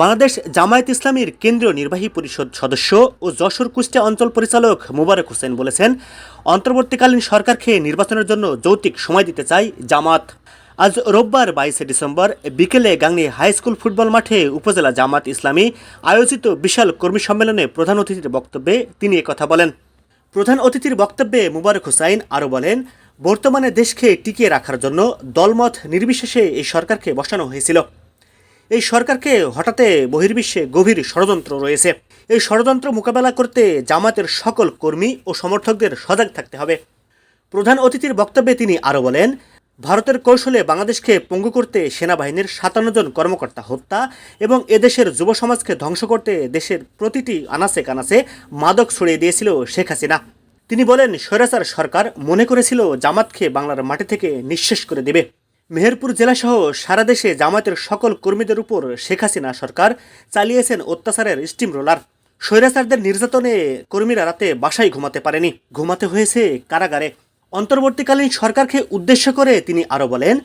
বাংলাদেশ জামায়াত ইসলামীর কেন্দ্রীয় নির্বাহী পরিষদ সদস্য ও যশোর কুষ্টিয়া অঞ্চল পরিচালক মুবারক হোসেন বলেছেন, অন্তর্বর্তীকালীন সরকারকে নির্বাচনের জন্য যৌতিক সময় দিতে চাই জামাত। আজ রোববার বাইশে ডিসেম্বর বিকেলে গাংনী হাই স্কুল ফুটবল মাঠে উপজেলা জামাত ইসলামী আয়োজিত বিশাল কর্মী সম্মেলনে প্রধান অতিথির বক্তব্যে তিনি কথা বলেন। প্রধান অতিথির বক্তব্যে মুবারক হোসাইন আরও বলেন, বর্তমানে দেশকে টিকিয়ে রাখার জন্য দলমত নির্বিশেষে এই সরকারকে বসানো হয়েছিল। এই সরকারকে হঠাতে বহির্বিশ্বে গভীর ষড়যন্ত্র রয়েছে। এই ষড়যন্ত্র মোকাবেলা করতে জামাতের সকল কর্মী ও সমর্থকদের সজাগ থাকতে হবে। প্রধান অতিথির বক্তব্যে তিনি আরও বলেন, ভারতের কৌশলে বাংলাদেশকে পঙ্গু করতে সেনাবাহিনীর সাতান্ন জন কর্মকর্তা হত্যা এবং এদেশের যুব সমাজকে ধ্বংস করতে দেশের প্রতিটি আনাসে কানাসে মাদক ছড়িয়ে দিয়েছিল শেখ হাসিনা। তিনি বলেন, স্বৈরাচার সরকার মনে করেছিল জামাতকে বাংলার মাটি থেকে নিঃশেষ করে দেবে। মেহেরপুর জেলাসহ সারা দেশে জামাতের সকল কর্মীদের উপর শেখ হাসিনা সরকার চালিয়েছেন অত্যাচারের স্টিম রোলার। স্বৈরাচারদের নির্যাতনে কর্মীরা রাতে বাসায় ঘুমাতে পারেনি। ঘুমাতে হয়েছে কারাগারে। অন্তর্বর্তীকালীন সরকারকে উদ্দেশ্য করে তিনি আরও বলেন,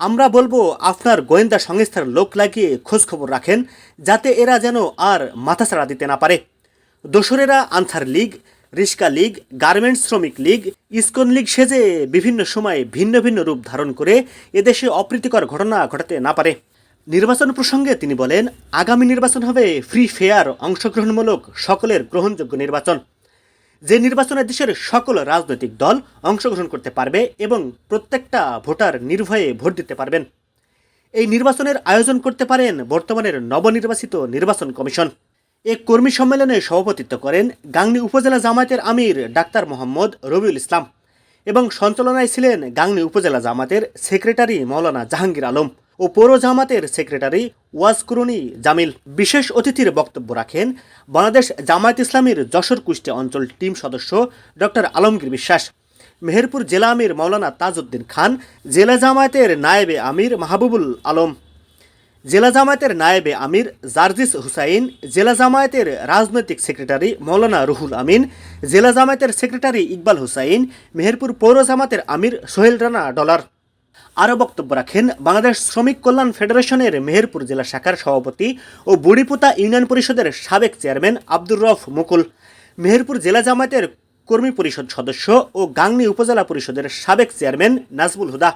আমরা বলব আপনার গোয়েন্দা সংস্থার লোক লাগিয়ে খোঁজখবর রাখেন, যাতে এরা যেন আর মাথাছাড়া দিতে না পারে। দোসরেরা আনসার লীগ রিস্কা লীগ, গার্মেন্টস শ্রমিক লীগ, ইস্কন লীগ সেজে বিভিন্ন সময়ে ভিন্ন ভিন্ন রূপ ধারণ করে এদেশে অপ্রীতিকর ঘটনা ঘটাতে না পারে। নির্বাচন প্রসঙ্গে তিনি বলেন, আগামী নির্বাচন হবে ফ্রি ফেয়ার অংশগ্রহণমূলক, সকলের গ্রহণযোগ্য নির্বাচন। যে নির্বাচনে দেশের সকল রাজনৈতিক দল অংশগ্রহণ করতে পারবে এবং প্রত্যেকটা ভোটার নির্ভয়ে ভোট দিতে পারবেন। এই নির্বাচনের আয়োজন করতে পারেন বর্তমানের নবনির্বাচিত নির্বাচন কমিশন। এক কর্মী সম্মেলনে সভাপতিত্ব করেন গাংনী উপজেলা জামায়াতের আমির ডাক্তার মোহাম্মদ রবিউল ইসলাম এবং সঞ্চালনায় ছিলেন গাংনী উপজেলা জামাতের সেক্রেটারি মৌলানা জাহাঙ্গীর আলম ও পৌর জামাতের সেক্রেটারি ওয়াজকুরুনি জামিল। বিশেষ অতিথির বক্তব্য রাখেন বাংলাদেশ জামায়াত ইসলামীর যশোর কুষ্টিয়া অঞ্চল টিম সদস্য ডক্টর আলমগীর বিশ্বাস। মেহেরপুর জেলা আমির মৌলানা তাজউদ্দিন খান, জেলা জামায়াতের নায়েবে আমির মাহবুবুল আলম। জেলা জামায়াতের নায়েবে আমির জার্জিস হুসাইন, জেলা জামায়াতের রাজনৈতিক সেক্রেটারি মৌলানা রুহুল আমিন, জেলা জামায়াতের সেক্রেটারি ইকবাল হুসাইন, মেহেরপুর পৌর জামাতের আমির সোহেল রানা ডলার। আরও বক্তব্য রাখেন, বাংলাদেশ শ্রমিক কল্যাণ ফেডারেশনের মেহেরপুর জেলা শাখার সভাপতি ও বুড়িপুতা ইউনিয়ন পরিষদের সাবেক চেয়ারম্যান আব্দুর রফ মুকুল। মেহেরপুর জেলা জামায়াতের কর্মী পরিষদ সদস্য ও গাংনী উপজেলা পরিষদের সাবেক চেয়ারম্যান নাজবুল হুদা।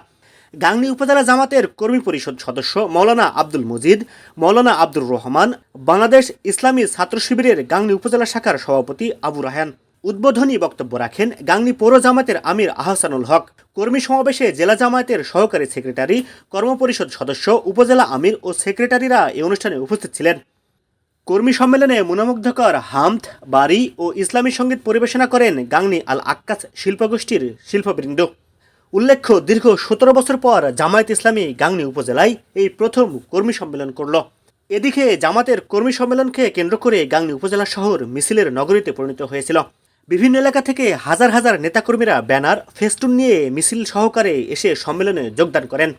গাংনী উপজেলা জামাতের কর্মী পরিষদ সদস্য মৌলানা আব্দুল মজিদ, মৌলানা আব্দুর রহমান, বাংলাদেশ ইসলামী ছাত্র শিবিরের গাংনী উপজেলা শাখার সভাপতি আবু রাহান উদ্বোধনী বক্তব্য রাখেন গাংনী পৌর জামাতের আমির আহসানুল হক। কর্মী সমাবেশে জেলা জামায়াতের সহকারী সেক্রেটারি কর্মপরিষদ সদস্য, উপজেলা আমির ও সেক্রেটারিরা এই অনুষ্ঠানে উপস্থিত ছিলেন। কর্মী সম্মেলনে মনোমুগ্ধকর হামদ বাড়ি ও ইসলামী সংগীত পরিবেশনা করেন গাংনী আল আক্কাস শিল্পগোষ্ঠীর শিল্পবৃন্দ। উল্লেখ্য, দীর্ঘ সতেরো বছর পর জামায়াত ইসলামী গাংনি উপজেলায় এই প্রথম কর্মী সম্মেলন করল। এদিকে জামাতের কর্মী সম্মেলনকে কেন্দ্র করে গাংনি উপজেলা শহর মিছিলের নগরীতে পরিণত হয়েছিল। বিভিন্ন এলাকা থেকে হাজার হাজার নেতাকর্মীরা ব্যানার, ফেস্টুন নিয়ে মিছিল সহকারে এসে সম্মেলনে যোগদান করেন।